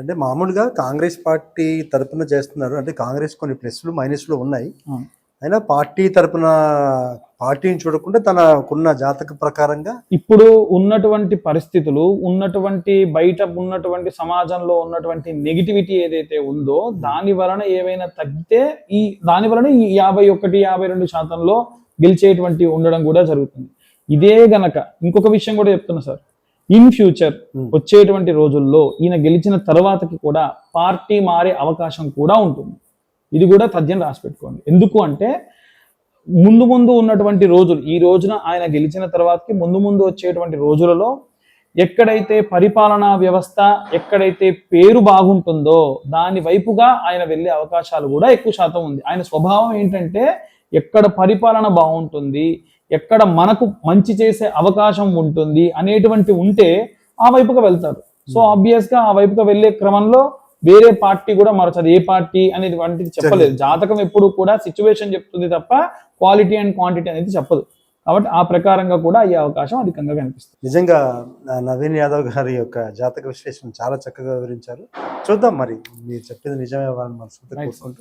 అంటే మామూలుగా కాంగ్రెస్ పార్టీ తరపున చేస్తున్నారు. అంటే కాంగ్రెస్ కొన్ని ప్లస్లు మైనస్లు ఉన్నాయి. అయినా పార్టీ తరపున పార్టీని చూడకుండా తనకున్న జాతక ప్రకారంగా ఇప్పుడు ఉన్నటువంటి పరిస్థితులు ఉన్నటువంటి బయట ఉన్నటువంటి సమాజంలో ఉన్నటువంటి నెగిటివిటీ ఏదైతే ఉందో దాని వలన ఏవైనా తగ్గితే ఈ దాని వలన ఈ యాభై ఒకటి యాభై రెండు శాతంలో గెలిచేటువంటి ఉండడం కూడా జరుగుతుంది. ఇదే గనక ఇంకొక విషయం కూడా చెప్తున్నా సార్. In future. వచ్చేటువంటి రోజుల్లో ఈయన గెలిచిన తర్వాతకి కూడా పార్టీ మారే అవకాశం కూడా ఉంటుంది. ఇది కూడా తథ్యం రాసి పెట్టుకోండి. ఎందుకు అంటే ముందు ముందు ఉన్నటువంటి రోజులు ఈ రోజున ఆయన గెలిచిన తర్వాతకి ముందు ముందు వచ్చేటువంటి రోజులలో ఎక్కడైతే పరిపాలనా వ్యవస్థ ఎక్కడైతే పేరు బాగుంటుందో దాని వైపుగా ఆయన వెళ్ళే అవకాశాలు కూడా ఎక్కువ శాతం ఉంది. ఆయన స్వభావం ఏంటంటే ఎక్కడ పరిపాలన బాగుంటుంది ఎక్కడ మనకు మంచి చేసే అవకాశం ఉంటుంది అనేటువంటి ఉంటే ఆ వైపుగా వెళ్తారు. సో ఆబ్వియస్గా ఆ వైపుగా వెళ్ళే క్రమంలో వేరే పార్టీ కూడా మరొకది ఏ పార్టీ అనేది వంటిది చెప్పలేదు. జాతకం ఎప్పుడు కూడా సిచ్యువేషన్ చెప్తుంది తప్ప క్వాలిటీ అండ్ క్వాంటిటీ అనేది చెప్పదు. కాబట్టి ఆ ప్రకారంగా కూడా అయ్యే అవకాశం అధికంగా కనిపిస్తుంది. నిజంగా నవీన్ యాదవ్ గారి యొక్క జాతక విశ్లేషణ చాలా చక్కగా వివరించారు. చూద్దాం మరి మీరు చెప్పింది నిజమే వాళ్ళని. కోరుకుంటూ.